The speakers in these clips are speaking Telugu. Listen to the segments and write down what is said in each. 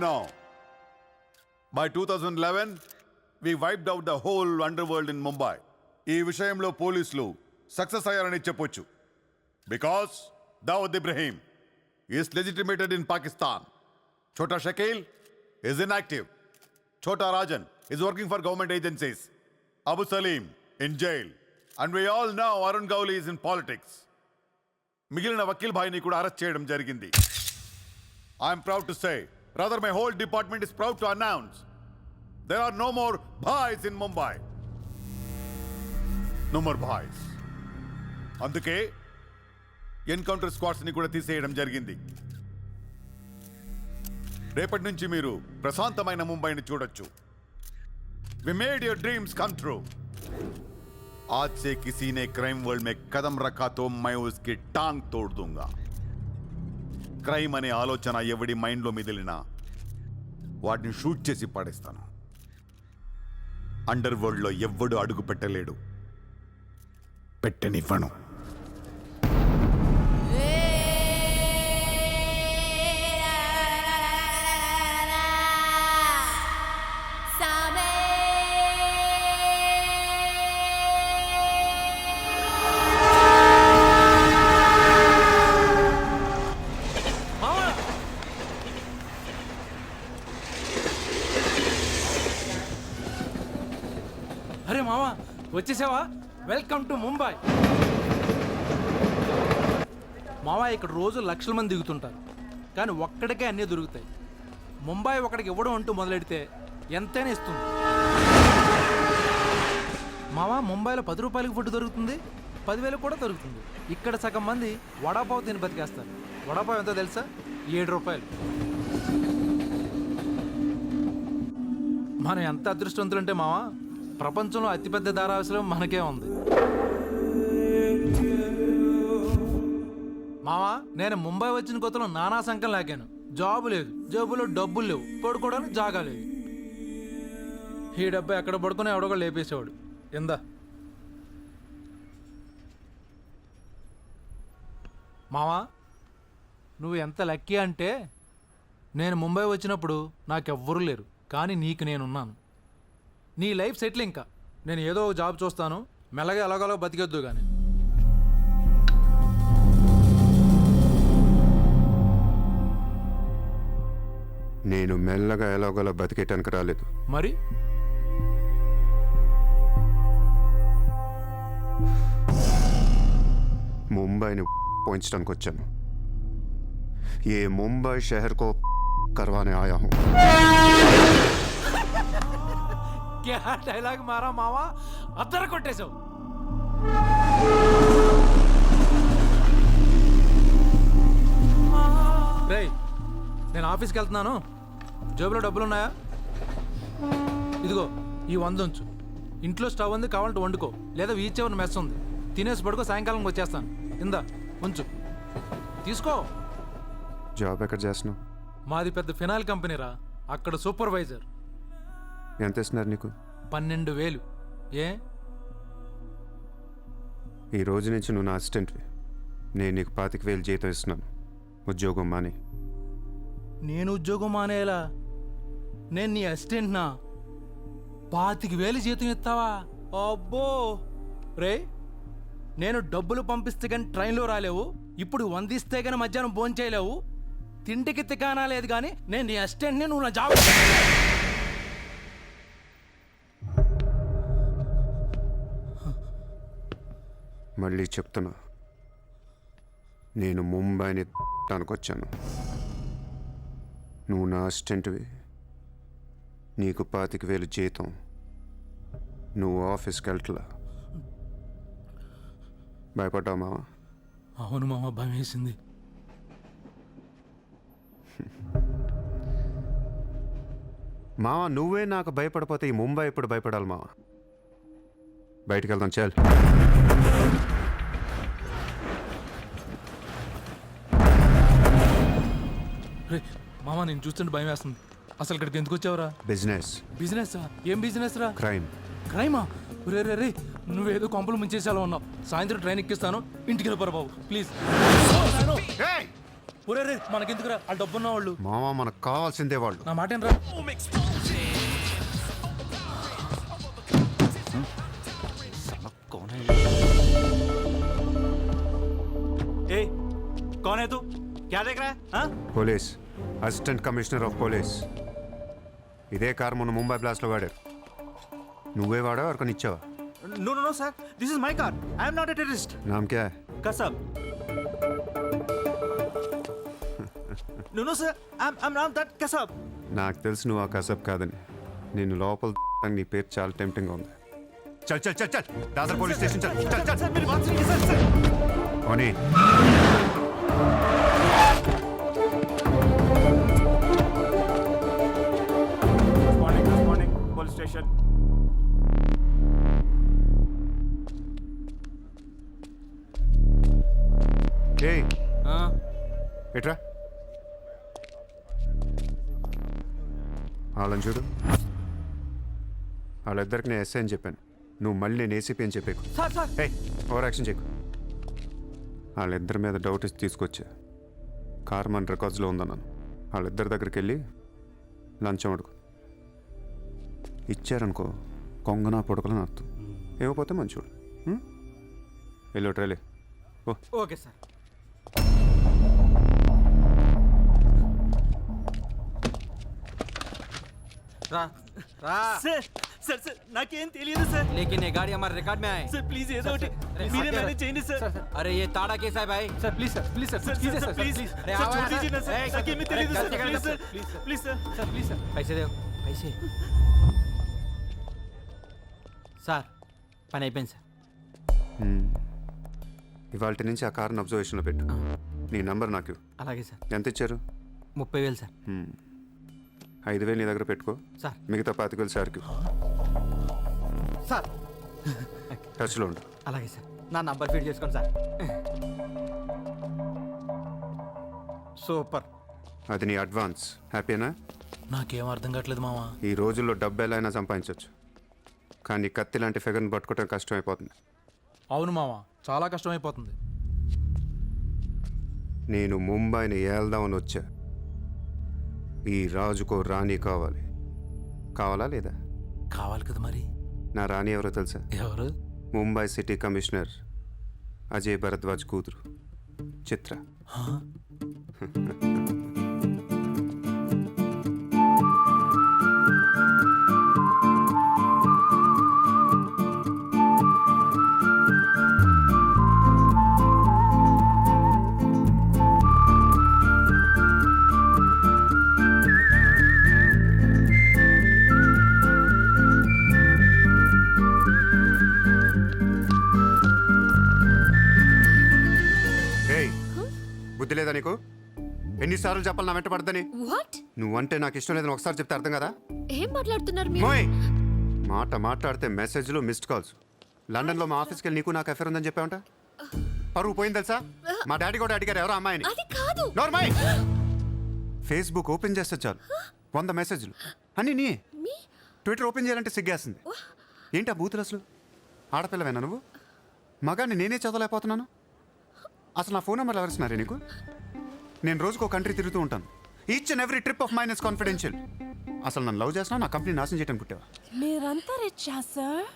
now. By 2011, we wiped out the whole underworld in Mumbai. ఈ విషయంలో పోలీసులు సక్సెస్ అయ్యారని చెప్పొచ్చు. Because Dawood Ibrahim is legitimated in Pakistan Chhota Shakeel is active Chhota Rajan is working for government agencies Abu Salem in jail and we all know Arun Gawli is in politics మిగిలిన వకీల్ భాయ్ని కూడా అరెస్ట్ చేయడం జరిగింది. I'm proud to say rather, my whole department is proud to announce there are no more bhais in Mumbai. No more bhais. అందుకే ఎన్కౌంటర్ స్క్వాడ్స్ ని కూడా తీసేయడం జరిగింది రేపటి నుంచి మీరు ప్రశాంతమైన ముంబైని చూడొచ్చు we made your dreams come true आज से किसी ने क्राइम वर्ल्ड में कदम रखा तो मैं उसकी टांग तोड़ दूंगा క్రైమ్ అనే ఆలోచన ఎవడి మైండ్లో మిదిలినా వాటిని షూట్ చేసి పాడేస్తాను. అండర్ వరల్డ్లో ఎవ్వడు అడుగు పెట్టలేడు. పెట్టనివ్వను. వచ్చేసావా? వెల్కమ్ టు ముంబై మామ ఇక్కడ రోజు లక్షల మంది దిగుతుంటారు. కానీ ఒక్కడికే అన్నీ దొరుకుతాయి. ముంబై ఒకడికి ఇవ్వడం అంటూ మొదలెడితే ఎంతైనా ఇస్తుంది. మావా ముంబైలో పది రూపాయలకి ఫుడ్ దొరుకుతుంది పదివేలు కూడా దొరుకుతుంది. ఇక్కడ సగం మంది వడాపావు తిని బతికేస్తారు. వడాపావు ఎంతో తెలుసా? ఏడు రూపాయలు. మనం ఎంత అదృష్టవంతులంటే మావా ప్రపంచంలో అతిపెద్ద ధారావాసలం మనకే ఉంది. మావా నేను ముంబై వచ్చిన కొత్తలో నానా సంఖ్యం లాగాను. జాబు లేదు. జేబులో డబ్బులు లేవు. పడుకోవడానికి జాగా లేదు. ఈ డబ్బా ఎక్కడ పడుకుని ఎవడో లేపేసేవాడు. ఎందా మావా నువ్వు ఎంత లక్కీ అంటే నేను ముంబై వచ్చినప్పుడు నాకెవ్వరూ లేరు. కానీ నీకు నేనున్నాను. నీ లైఫ్ సెటిల్ ఇంకా. నేను ఏదో జాబ్ చూస్తాను. మెల్లగా ఎలాగోలో బతికొద్దు కానీ నేను మెల్లగా ఎలాగోలా బతికేయటానికి రాలేదు. మరి? ముంబైని పోయించడానికి వచ్చాను ఏ ముంబై షహర్కో కర్వానే ఆయా క్యా డైలాగ్ మారా మావా అద్దరు కొట్టేశావు రేయ్ నేను ఆఫీస్కి వెళ్తున్నాను. జేబులో డబ్బులు ఉన్నాయా? ఇదిగో ఈ వంద ఉంచు. ఇంట్లో స్టవ్ ఉంది కావాలంటే వండుకో. లేదా వీచ్ ఎవరిని మెస్ ఉంది. తినేసి పడుకో సాయంకాలం వచ్చేస్తాను. ఇందా ఉంచు. తీసుకో. జాబ్ ఎక్కడ చేస్తున్నావు? మాది పెద్ద ఫినాయిల్ కంపెనీరా. అక్కడ సూపర్వైజర్. ఎంత ఇస్తున్నారు నీకు? పన్నెండు వేలు. ఏ? ఈ రోజు నుంచి నువ్వు నా అసిస్టెంట్వి నేను నీకు పాతిక వేలు జీతం ఇస్తున్నాను. ఉద్యోగం మాని. నేను ఉద్యోగం మానేలా? నేను నీ అసిస్టెంట్నా? పాతికి వేలు జీతం ఇస్తావా? అబ్బో! రే నేను డబ్బులు పంపిస్తే కానీ ట్రైన్లో రాలేవు. ఇప్పుడు వందిస్తే కానీ మధ్యాహ్నం భోజనం చేయలేవు తిండికి తికానా లేదు కానీ నేను నీ అసిస్టెంట్ని నువ్వు నా జాబ్ మళ్ళీ చెప్తున్నా. నేను ముంబైని వచ్చాను నువ్వు నా అసిస్టెంట్వి. నీకు పాతిక వేలు జీతం. నువ్వు ఆఫీస్కి వెళ్ళట్లా. భయపడ్డావు మావా అవును మామ భయం వేసింది మావా నువ్వే నాకు భయపడిపోతే ఈ ముంబై ఎప్పుడు భయపడాలి మావా బయటికి వెళ్దాం చాలు. రే మామ నేను చూస్తుంటే భయం వేస్తుంది. అసలు ఇక్కడికి ఎందుకు వచ్చావురా? బిజినెస్. బిజినెస్? ఏం బిజినెస్ రా? క్రైమ్. క్రైమా? రే రే రే నువ్వేదో కొంపలు ముంచేసేలా ఉన్నావు. సాయంత్రం ట్రైన్ ఎక్కిస్తాను. ఇంటికి వెళ్ళిపోరా బాబు ప్లీజ్. ఒరే రే మనకెందుకురా? వాళ్ళు డబ్బున్న వాళ్ళు మామ మనకు కావాల్సిందే వాళ్ళు. నా మాట రా क्या देख रहा है हाँ? Police assistant commissioner of police ఇదే కారు మొన్న ముంబై బ్లాస్ట్లో వాడారు నువ్వే వాడా ఎవరికొని ఇచ్చావా no no no sir this is my car I am not a terrorist నామ్ క్యా कसम no no sir I am I am not that कसम నాకు తెలుసు నువ్వు ఆ కసబ్ కాదని నేను లోపల నీ పేరు చాలా టెంప్టింగ్ ఉంది చల్ చల్ చల్ చల్ దాదర్ పోలీస్ స్టేషన్ చల్ చల్ చల్ सर मेरी बात सुनिए सर सर ఓనీ ఏ ఎట్రా? వాళ్ళని చూడు. వాళ్ళిద్దరికి నేను ఎస్ఐ అని చెప్పాను. నువ్వు మళ్ళీ నేను ఏసీపీ అని చెప్పేకు. ఏ ఓవర్ యాక్షన్ చేయకు. వాళ్ళిద్దరి మీద డౌట్ ఇచ్చి తీసుకొచ్చా. కార్ మన రికార్డ్స్లో ఉందన్నాను. వాళ్ళిద్దరి దగ్గరికి వెళ్ళి లంచం అడుగు. ఇచ్చారనుకో కొంగన పొడకలని అర్థం ఇవ్వకపోతే మంచోడు. ఎల్లో ట్రైలే ఓకే సార్. రా రా सर सर सर నాకేం తెలియదు సార్ लेकिन ये गाड़ी हमारे रिकॉर्ड में आए సార్ ప్లీజ్ ఏదో ఒకటి अरे, మీరే सर, మేనేజ్ చేయండి సార్ अरे ये ताड़ा केस है भाई sir please sir please sir sir please sir sir please please अरे, सर आओ छोड़ यार, दीजिए ना ए, सर सर, नाकेमी अरे, తెలియదు गलती सर कर प्लीज दो, sir please, please sir sir please sir पैसे दो पैसे సార్ పని అయిపోయింది సార్ ఇవాళ నుంచి ఆ కార్ని అబ్జర్వేషన్లో పెట్టు నీ నంబర్ నాకు ఇవ్వు. అలాగే సార్ ఎంత ఇచ్చారు ముప్పై వేలు సార్ ఐదు వేలు నీ దగ్గర పెట్టుకో. సార్. మిగతా పాతిక వేలు సార్కి. సార్. టచ్లో ఉండు. అలాగే సార్. నా నంబర్ ఫీడ్ చేసుకోండి సార్. సూపర్. అది నీ అడ్వాన్స్. హ్యాపీనా? నాకేం అర్థం కావట్లేదు మావా. ఈ రోజుల్లో డబ్బు ఎలా అయినా సంపాదించవచ్చు కానీ కత్తి లాంటి ఫిగర్ని పట్టుకోవడం కష్టమైపోతుంది. అవును మావా. చాలా కష్టమైపోతుంది. నేను ముంబైని ఏల్దామని వచ్చా. ఈ రాజుకో రాణి కావాలి. కావాలా లేదా? కావాలి కదా మరి. నా రాణి ఎవరో తెలుసా? ఎవరు? ముంబై సిటీ కమిషనర్ అజయ్ భరద్వాజ్ కూతురు చిత్ర. ఎన్నిసార్లు చెప్పాలి నా వెంట పడదని వాట్ నువ్వంటే నాకు ఇష్టం లేదని ఒకసారి చెప్తే అర్థం కదా? ఏం మాట్లాడుతున్నారు మీరు? మోయ్! మాట మాట్లాడితే మెసేజ్లు మిస్డ్ కాల్స్ లండన్లో మా ఆఫీస్కి వెళ్ళి నీకు నాకు అఫేర్ ఉందని చెప్పావంట? పరువు పోయింది తెలుసా? మా డాడీ కూడా అడిగారు ఎవరో అమ్మాయిని. అది కాదు. నోర్మై ఫేస్బుక్ ఓపెన్ చేస్తే చాలు. వంద మెసేజ్లు. అన్నీ నీ. మీ? ట్విట్టర్ ఓపెన్ చేయాలంటే సిగ్గేస్తుంది. ఏంటి ఆ బూతులు అసలు? ఆడపిల్లవేనా నువ్వు? మగాన్ని నేనే చదవలేకపోతున్నాను? అసలు నా ఫోన్ నెంబర్ ఎవరిస్తున్నారే నీకు? నేను రోజుకో కంట్రీ తిరుగుతూ ఉంటాను. Each and every trip of mine is confidential అసలు నన్ను లవ్ చేసినా నా కంపెనీ నాశనం చేయడం పుట్టావా? మీరంతా రిచ్చా సార్?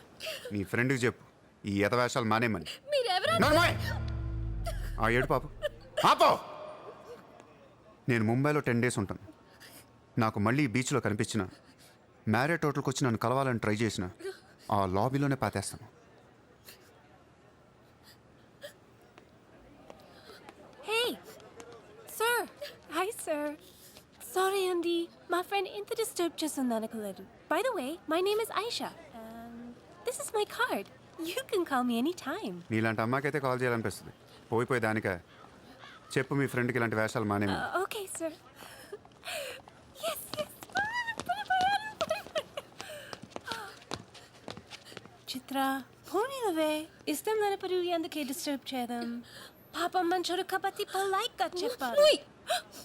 నీ ఫ్రెండ్కి చెప్పు. ఈ ఎతవేషాలు మానేమని! ఆ ఏడు పాపు. ఆపో! నేను ముంబైలో టెన్ డేస్ ఉంటాను. నాకు మళ్ళీ బీచ్లో కనిపించిన మ్యారేట్ హోటల్కి వచ్చి నన్ను కలవాలని ట్రై చేసిన ఆ లాబీలోనే పాతేస్తాను హే హాయ్ సార్ సారీ అండి మా ఫ్రెండ్ ఇంత డిస్టర్బ్ చేస్తుంది అనుకోలేదు by the way my name is Aisha this is my card you can call me anytime నీలాంటి అమ్మాయికైతే కాల్ చేయాలనిపిస్తుంది. పోయిపోయి దానికా. చెప్పు మీ ఫ్రెండ్కి ఇలాంటి వేషాలు మానేమి ఓకే సార్ చిత్ర పోనీలవే ఇష్టం లేనప్పుడు ఎందుకే డిస్టర్బ్ చేయడం పాపం మంచోడు కాబట్టి పొలైట్గా చెప్పాలి నుయ్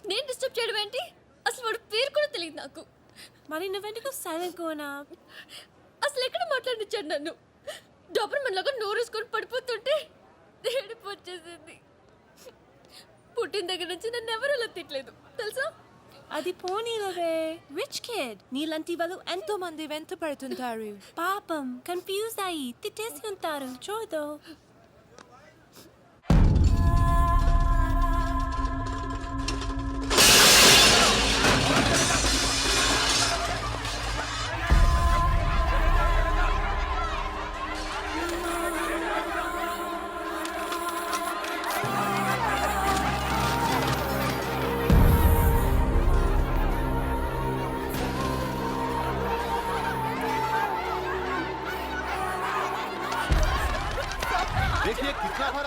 నేను డిస్టర్బ్ చేయడం ఏంటి? అసలు వాడు పేరు కూడా తెలియదు నాకు. మరి నువ్వెందుకు సైలెంట్ కోనా అసలు ఎక్కడ మాట్లాడించాడు నన్ను? డాబర్ లాగా నోరేసుకొని పడిపోతుంటే ఏడుపు వచ్చేసింది. పుట్టిన దగ్గర నుంచి నన్ను ఎవరు అలా తిట్టలేదు తెలుసా? అది పోనీలవే రిచ్ కిడ్ నీలాంటి వాళ్ళు ఎంతో మంది వెంట పడుతుంటారు. పాపం కన్ఫ్యూజ్ అయ్యి తిట్టేసి ఉంటారు. చూడు.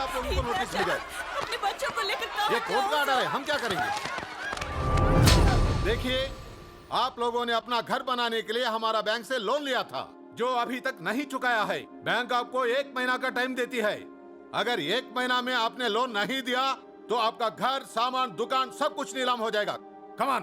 आप लोगों को नोटिस मिल गए अपने बच्चों को लेकर ये कोर्ट का ऑर्डर है हम क्या करेंगे? देखिए आप लोगों ने अपना घर बनाने के लिए हमारा बैंक से लोन लिया था जो अभी तक नहीं चुकाया है। बैंक आपको एक महीना का टाइम देती है। अगर एक महीना में आपने लोन नहीं दिया तो आपका घर सामान दुकान सब कुछ नीलाम हो जाएगा। कमान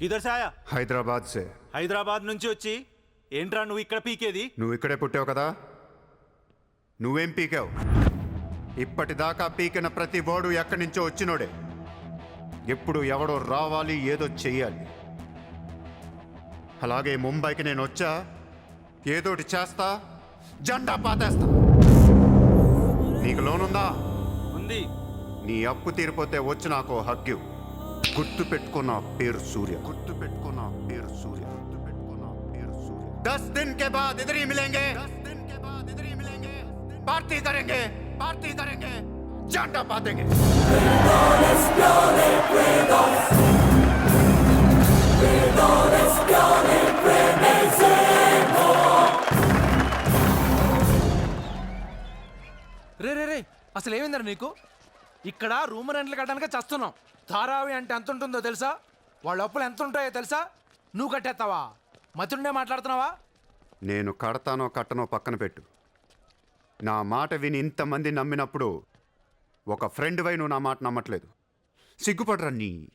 ఇదర్ సాయా? హైదరాబాద్ సే హైదరాబాద్ నుంచి వచ్చి ఏంట్రా నువ్వు ఇక్కడ పీకేది? నువ్వు ఇక్కడే పుట్టావు కదా? నువ్వేం పీకావు? ఇప్పటిదాకా పీకిన ప్రతి వాడు ఎక్కడి నుంచో వచ్చినోడే. ఎప్పుడు ఎవడో రావాలి ఏదో చెయ్యాలి. అలాగే ముంబైకి నేను వచ్చా ఏదోటి చేస్తా జెండా పాతేస్తా. నీకు లోనుందా? ఉంది. నీ అప్పు తీరిపోతే వచ్చి నాకు హక్కు. గుర్తు పెట్టుకున్న పేరు సూర్య. గుర్తు పెట్టుకున్న పేరు సూర్య. గుర్తు పెట్టుకున్న పేరు సూర్య. దస్ దిన్ కే బాద్ ఇదరి మిలేంగే దస్ దిన్ కే బాద్ ఇదరి మిలేంగే పార్టీ కరేంగే పార్టీ కరేంగే జాండా పాదేంగే రే రే రే అసలు ఏమైందిరా నీకు? ఇక్కడ రూమ్ రెంట్లు కట్టడానికి చేస్తున్నాం. ధారావి అంటే ఎంత ఉంటుందో తెలుసా? వాళ్ళ అప్పులు ఎంత ఉంటాయో తెలుసా? నువ్వు కట్టేస్తావా? మతుండే మాట్లాడుతున్నావా? నేను కడతానో కట్టనో పక్కన పెట్టు. నా మాట విని ఇంతమంది నమ్మినప్పుడు ఒక ఫ్రెండ్ వై నువ్వు నా మాట నమ్మట్లేదు. సిగ్గుపడరా నీ?